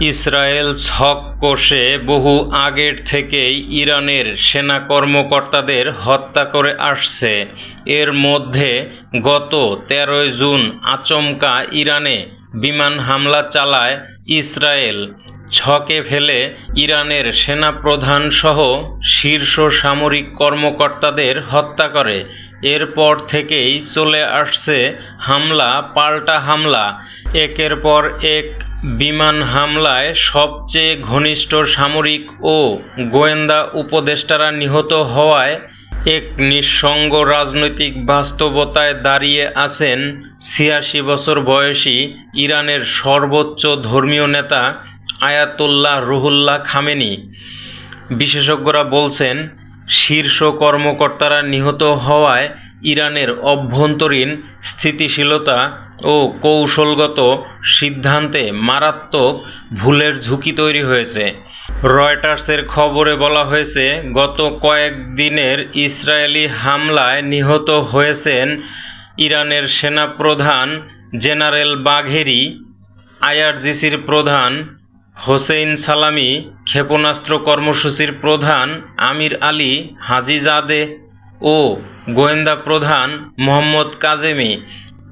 Israel ছক কষে বহু আগের থেকেই ইরানের সেনা কর্মকর্তাদের হত্যা করে আসছে। এর মধ্যে গত তেরোই জুন আচমকা ইরানে বিমান হামলা চালায় ইসরায়েল। ছকে ফেলে ইরানের সেনাপ্রধান সহ শীর্ষ সামরিক কর্মকর্তাদের হত্যা করে। এরপর থেকেই চলে আসছে হামলা, পাল্টা হামলা। একের পর এক বিমান হামলায় সবচেয়ে ঘনিষ্ঠ সামরিক ও গোয়েন্দা উপদেষ্টারা নিহত হওয়ায় এক নিঃসঙ্গ রাজনৈতিক বাস্তবতায় দাঁড়িয়ে আছেন ছিয়াশি বছর বয়সী ইরানের সর্বোচ্চ ধর্মীয় নেতা আয়াতুল্লাহ রুহুল্লাহ খামেনি। বিশেষজ্ঞরা বলছেন, শীর্ষ কর্মকর্তারা নিহত হওয়ায় ইরানের অভ্যন্তরীণ স্থিতিশীলতা ও কৌশলগত সিদ্ধান্তে মারাত্মক ভুলের ঝুঁকি তৈরি হয়েছে। রয়টার্সের খবরে বলা হয়েছে, গত কয়েকদিনের ইসরায়েলি হামলায় নিহত হয়েছেন ইরানের সেনাপ্রধান জেনারেল বাঘেরি, আইআরজিসির প্রধান হোসেইন সালামি, ক্ষেপণাস্ত্র কর্মসূচির প্রধান আমির আলী, হাজিজাদে ও গোয়েন্দা প্রধান মোহাম্মদ কাজেমি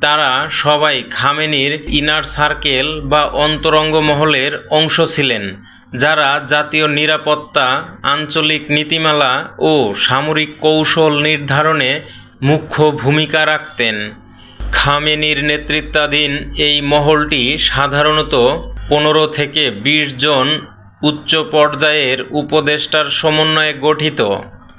তারা সবাই খামেনির ইনার সার্কেল বা অন্তরঙ্গ মহলের অংশ ছিলেন, যারা জাতীয় নিরাপত্তা, আঞ্চলিক নীতিমালা ও সামরিক কৌশল নির্ধারণে মুখ্য ভূমিকা রাখতেন। খামেনির নেতৃত্বাধীন এই মহলটি সাধারণত পনেরো থেকে বিশ জন উচ্চ পর্যায়ের উপদেষ্টার সমন্বয়ে গঠিত।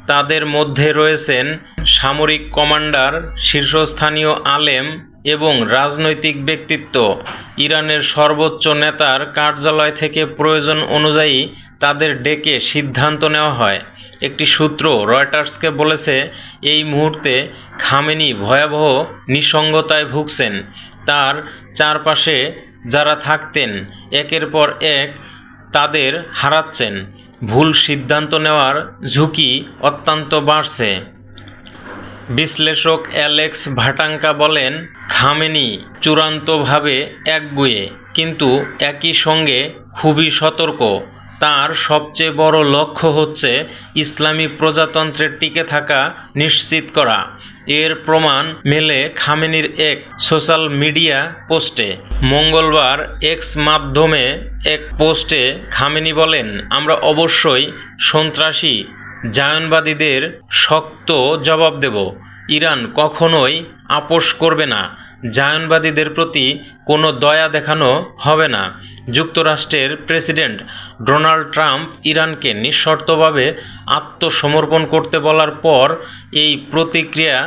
তাদের মধ্যে রয়েছেন সামরিক কমান্ডার, শীর্ষস্থানীয় আলেম এবং রাজনৈতিক ব্যক্তিত্ব। ইরানের সর্বোচ্চ নেতার কার্যালয় থেকে প্রয়োজন অনুযায়ী তাদের ডেকে সিদ্ধান্ত নেওয়া হয়। একটি সূত্র রয়টার্সকে বলেছে, এই মুহূর্তে খামেনি ভয়াবহ নিঃসঙ্গতায় ভুগছেন। তার চারপাশে যারা থাকতেন, একের পর এক তাদের হারাচ্ছেন। ভুল সিদ্ধান্ত নেওয়ার ঝুঁকি অত্যন্ত বাড়ছে। বিশ্লেষক অ্যালেক্স ভাটাঙ্কা বলেন খামেনি চূড়ান্তভাবে একগুয়ে, কিন্তু একই সঙ্গে খুবই সতর্ক। তার সবচেয়ে বড় লক্ষ্য হচ্ছে ইসলামী প্রজাতন্ত্রের টিকে থাকা নিশ্চিত করা। এর প্রমাণ মেলে খামেনির এক সোশ্যাল মিডিয়া পোস্টে। মঙ্গলবার এক্স মাধ্যমে এক পোস্টে খামেনি বলেন, আমরা অবশ্যই সন্ত্রাসী, জায়নবাদীদের শক্ত জবাব দেব। ইরান কখনোই আপোষ করবে না। জায়নবাদীদের প্রতি কোনো দয়া দেখানো হবে না। যুক্তরাষ্ট্রের প্রেসিডেন্ট ডোনাল্ড ট্রাম্প ইরানকে নিঃশর্তভাবে আত্মসমর্পণ করতে বলার পর এই প্রতিক্রিয়া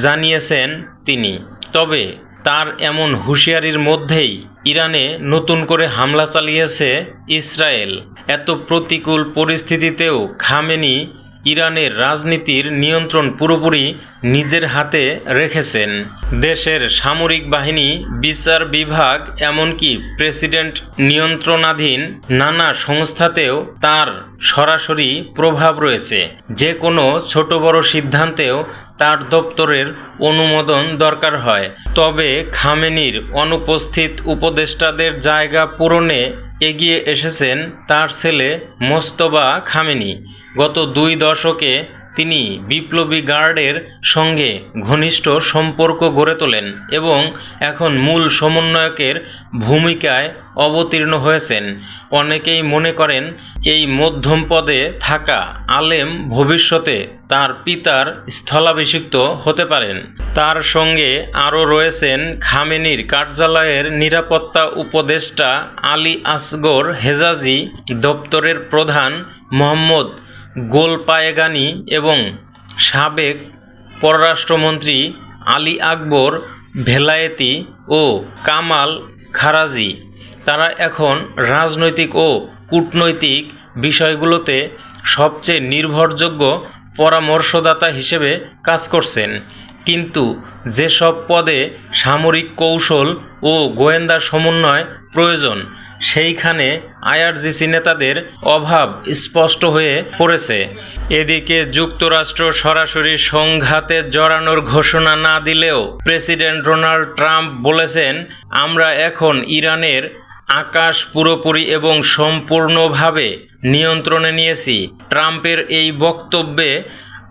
জানিয়েছেন তিনি। তবে তার এমন হুঁশিয়ারির মধ্যেই ইরানে নতুন করে হামলা চালিয়েছে ইসরায়েল। এত প্রতিকূল পরিস্থিতিতেও খামেনি ইরানের রাজনীতির নিয়ন্ত্রণ পুরোপুরি নিজের হাতে রেখেছেন। দেশের সামরিক বাহিনী, বিচার বিভাগ, এমনকি প্রেসিডেন্ট নিয়ন্ত্রণাধীন নানা সংস্থাতেও তার সরাসরি প্রভাব রয়েছে। যে কোনো ছোট বড় সিদ্ধান্তেও তার দপ্তরের অনুমোদন দরকার হয়। তবে খামেনির অনুপস্থিত উপদেষ্টাদের জায়গা পূরণে এগিয়ে এসেছেন তার ছেলে মোস্তবা খামেনি। গত দুই দশকে তিনি বিপ্লবী গার্ডের সঙ্গে ঘনিষ্ঠ সম্পর্ক গড়ে তোলেন এবং এখন মূল সমন্বয়কের ভূমিকায় অবতীর্ণ হয়েছেন। অনেকেই মনে করেন, এই মধ্যম পদে থাকা আলেম ভবিষ্যতে তার পিতার স্থলাভিষিক্ত হতে পারেন। তার সঙ্গে আরও রয়েছেন খামেনির কার্যালয়ের নিরাপত্তা উপদেষ্টা আলী আসগর হেজাজি, দপ্তরের প্রধান মোহাম্মদ গোলপায়েগানি এবং সাবেক পররাষ্ট্রমন্ত্রী আলী আকবর ভেলায়েতি ও কামাল খারাজি, তারা এখন রাজনৈতিক ও কূটনৈতিক বিষয়গুলোতে সবচেয়ে নির্ভরযোগ্য পরামর্শদাতা হিসেবে কাজ করছেন। কিন্তু যেসব পদে সামরিক কৌশল ও গোয়েন্দা সমন্বয় প্রয়োজন, সেইখানে আইআরজিসি নেতাদের অভাব স্পষ্ট হয়ে পড়েছে। এদিকে যুক্তরাষ্ট্র সরাসরি সংঘাতে জড়ানোর ঘোষণা না দিলেও প্রেসিডেন্ট ডোনাল্ড ট্রাম্প বলেছেন, আমরা এখন ইরানের আকাশ পুরোপুরি এবং সম্পূর্ণভাবে নিয়ন্ত্রণে নিয়েছি। ট্রাম্পের এই বক্তব্যে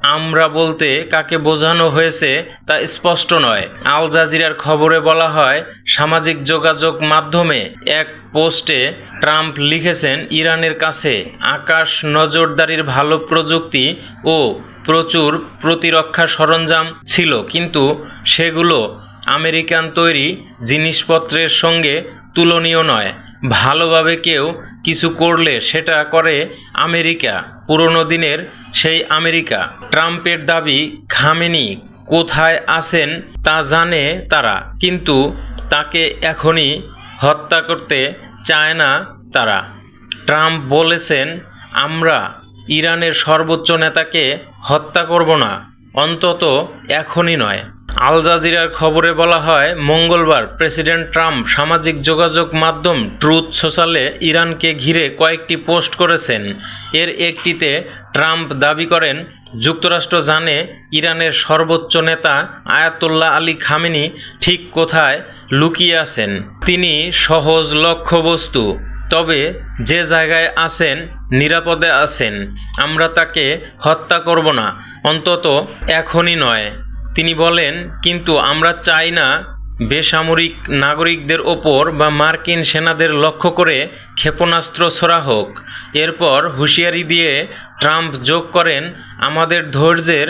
আমরা বলতে কাকে বোঝানো হয়েছে তা স্পষ্ট নয়। আল জাজিরার খবরে বলা হয়, সামাজিক যোগাযোগ মাধ্যমে এক পোস্টে ট্রাম্প লিখেছেন, ইরানের কাছে আকাশ নজরদারির ভালো প্রযুক্তি ও প্রচুর প্রতিরক্ষা সরঞ্জাম ছিল। কিন্তু সেগুলো আমেরিকান তৈরি জিনিসপত্রের সঙ্গে তুলনীয় নয়। ভালোভাবে কেউ কিছু করলে সেটা করে আমেরিকা। পুরনো দিনের সেই আমেরিকা। ট্রাম্পের দাবি, খামেনি, কোথায় আছেন? তা জানে তারা, কিন্তু তাকে এখনই হত্যা করতে চায় না তারা। ট্রাম্প বলেছেন, আমরা ইরানের সর্বোচ্চ নেতাকে হত্যা করব না, অন্তত এখনই নয়। আল জাজিরার খবরে বলা হয়, মঙ্গলবার প্রেসিডেন্ট ট্রাম্প সামাজিক যোগাযোগ মাধ্যম ট্রুথ সোশ্যালে ইরানকে ঘিরে কয়েকটি পোস্ট করেছেন। এর একটিতে ট্রাম্প দাবি করেন, যুক্তরাষ্ট্র জানে ইরানের সর্বোচ্চ নেতা আয়াতুল্লাহ আলী খামেনি ঠিক কোথায় লুকিয়ে আছেন। তিনি সহজ লক্ষ্যবস্তু, তবে যে জায়গায় আছেন, নিরাপদে আছেন। আমরা তাকে হত্যা করব না, অন্তত এখনই নয়। তিনি বলেন, কিন্তু আমরা চাই না বেসামরিক নাগরিকদের ওপর বা মার্কিন সেনাদের লক্ষ্য করে ক্ষেপণাস্ত্র ছোড়া হোক। এরপর হুঁশিয়ারি দিয়ে ট্রাম্প যোগ করেন, আমাদের ধৈর্যের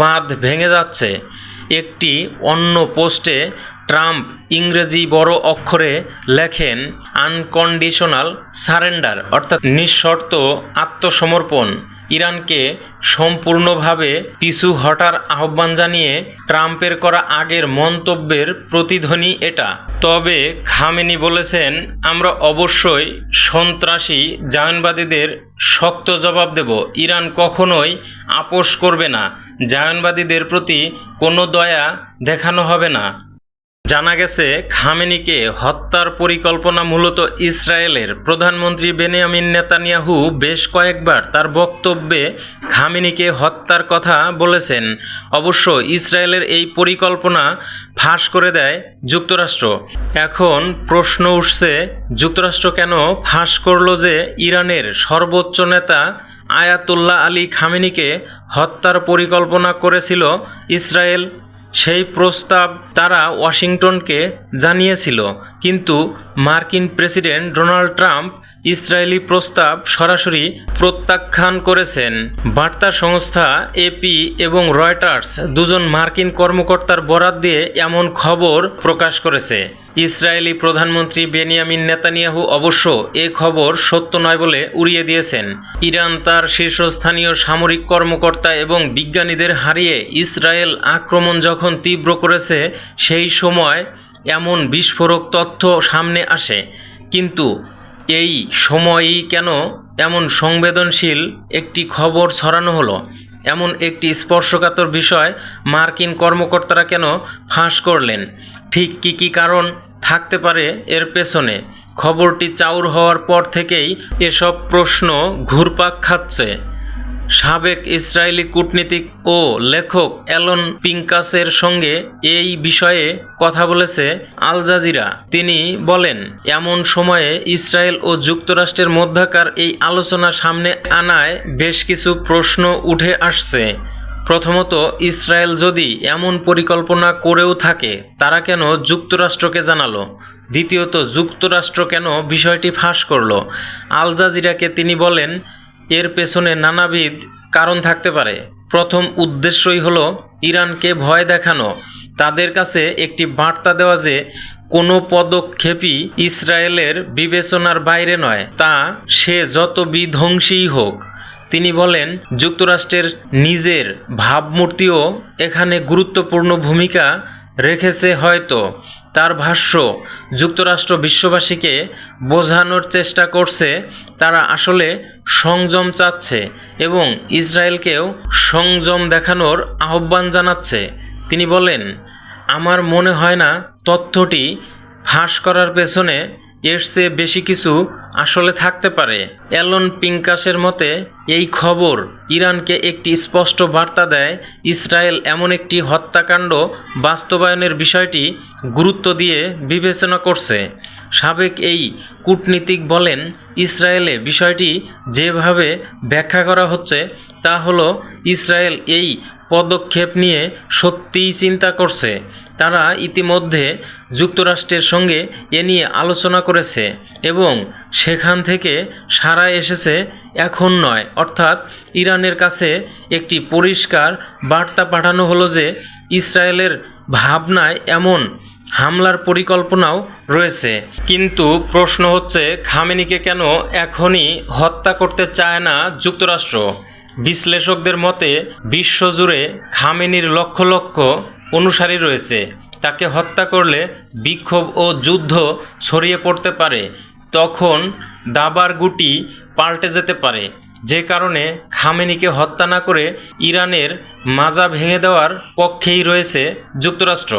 বাঁধ ভেঙে যাচ্ছে। একটি অন্য পোস্টে ট্রাম্প ইংরেজি বড় অক্ষরে লেখেন, আনকন্ডিশনাল সারেন্ডার অর্থাৎ নিঃশর্ত আত্মসমর্পণ। ইরানকে সম্পূর্ণভাবে পিছু হটার আহ্বান জানিয়ে ট্রাম্পের করা আগের মন্তব্যের প্রতিধ্বনি এটা। তবে খামেনি বলেছেন, আমরা অবশ্যই সন্ত্রাসী জায়নবাদীদের শক্ত জবাব দেব। ইরান কখনোই আপোষ করবে না। জায়নবাদীদের প্রতি কোনো দয়া দেখানো হবে না। জানা গেছে, খামেনিকে হত্যার পরিকল্পনা মূলত ইসরায়েলের। প্রধানমন্ত্রী বেনিয়ামিন নেতানিয়াহু বেশ কয়েকবার তার বক্তব্যে খামেনিকে হত্যার কথা বলেছেন। অবশ্য ইসরায়েলের এই পরিকল্পনা ফাঁস করে দেয় যুক্তরাষ্ট্র। এখন প্রশ্ন উঠছে, যুক্তরাষ্ট্র কেন ফাঁস করল যে ইরানের সর্বোচ্চ নেতা আয়াতুল্লাহ আলী খামেনিকে হত্যার পরিকল্পনা করেছিল ইসরায়েল? সেই প্রস্তাব তারা ওয়াশিংটনকে জানিয়েছিল। কিন্তু মার্কিন প্রেসিডেন্ট ডোনাল্ড ট্রাম্প ইসরায়েলি প্রস্তাব সরাসরি প্রত্যাখ্যান করেছেন। বার্তা সংস্থা এপি এবং রয়টার্স দুজন মার্কিন কর্মকর্তার বরাত দিয়ে এমন খবর প্রকাশ করেছে। ইসরায়েলি প্রধানমন্ত্রী বেনিয়ামিন নেতানিয়াহু অবশ্য এ খবর সত্য নয় বলে উড়িয়ে দিয়েছেন। ইরান তার শীর্ষস্থানীয় সামরিক কর্মকর্তা এবং বিজ্ঞানীদের হারিয়ে ইসরায়েল আক্রমণ যখন তীব্র করেছে, সেই সময় এমন বিস্ফোরক তথ্য সামনে আসে। কিন্তু এই সময়ই কেন এমন সংবেদনশীল একটি খবর ছড়ানো হলো? এমন একটি স্পর্শকাতর বিষয় মার্কিন কর্মকর্তারা কেন ফাঁস করলেন? ঠিক কী কী কারণ থাকতে পারে এর পেছনে। খবরটি চাউর হওয়ার পর থেকেই এসব প্রশ্ন ঘুরপাক খাচ্ছে। সাবেক ইসরায়েলি কূটনীতিক ও লেখক অ্যালন পিঙ্কাসের সঙ্গে এই বিষয়ে কথা বলেছে আল জাজিরা। তিনি বলেন, এমন সময়ে ইসরায়েল ও যুক্তরাষ্ট্রের মধ্যকার এই আলোচনা সামনে আনায় বেশ কিছু প্রশ্ন উঠে আসছে। প্রথমত, ইসরায়েল যদি এমন পরিকল্পনা করেও থাকে, তারা কেন যুক্তরাষ্ট্রকে জানালো? দ্বিতীয়ত, যুক্তরাষ্ট্র কেন বিষয়টি ফাঁস করল? আল জাজিরাকে তিনি বলেন, এর পেছনে নানাবিধ কারণ থাকতে পারে। প্রথম উদ্দেশ্যই হলো, ইরানকে ভয় দেখানো। তাদের কাছে একটি বার্তা দেওয়া যে, কোনো পদক্ষেপই ইসরায়েলের বিবেচনার বাইরে নয়। তা সে যত বিধ্বংসীই হোক। তিনি বলেন, যুক্তরাষ্ট্রের নিজের ভাবমূর্তিও এখানে গুরুত্বপূর্ণ ভূমিকা রেখেছে হয়তো। তার ভাষ্য, যুক্তরাষ্ট্র বিশ্ববাসীকে বোঝানোর চেষ্টা করছে, তারা আসলে সংযম চাচ্ছে এবং ইসরায়েলকেও সংযম দেখানোর আহ্বান জানাচ্ছে। তিনি বলেন, আমার মনে হয় না তথ্যটি ফাঁস করার পেছনে এর চেয়ে বেশি কিছু আসলে থাকতে পারে। অ্যালন পিঙ্কাসের মতে এই খবর ইরানকে একটি স্পষ্ট বার্তা দেয়। ইসরায়েল এমন একটি হত্যাকাণ্ড বাস্তবায়নের বিষয়টি গুরুত্ব দিয়ে বিবেচনা করছে। সাবেক এই কূটনীতিক বলেন, ইসরায়েলে বিষয়টি যেভাবে ব্যাখ্যা করা হচ্ছে, তা হলো ইসরায়েল এই পদক্ষেপ নিয়ে সত্যিই চিন্তা করছে। তারা ইতিমধ্যে যুক্তরাষ্ট্রের সঙ্গে এ নিয়ে আলোচনা করেছে এবং সেখান থেকে সারা এসেছে এখন নয়। অর্থাৎ ইরানের কাছে একটি পরিষ্কার বার্তা পাঠানো হলো যে ইসরায়েলের ভাবনায় এমন হামলার পরিকল্পনাও রয়েছে। কিন্তু প্রশ্ন হচ্ছে, খামেনিকে কেন এখনই হত্যা করতে চায় না যুক্তরাষ্ট্র? বিশ্লেষকদের মতে, বিশ্বজুড়ে খামেনির লক্ষ লক্ষ অনুসারী রয়েছে। তাকে হত্যা করলে বিক্ষোভ ও যুদ্ধ ছড়িয়ে পড়তে পারে। তখন দাবার গুটি পাল্টে যেতে পারে, যে কারণে খামেনিকে হত্যা না করে ইরানের মাজা ভেঙে দেওয়ার পক্ষেই রয়েছে যুক্তরাষ্ট্র।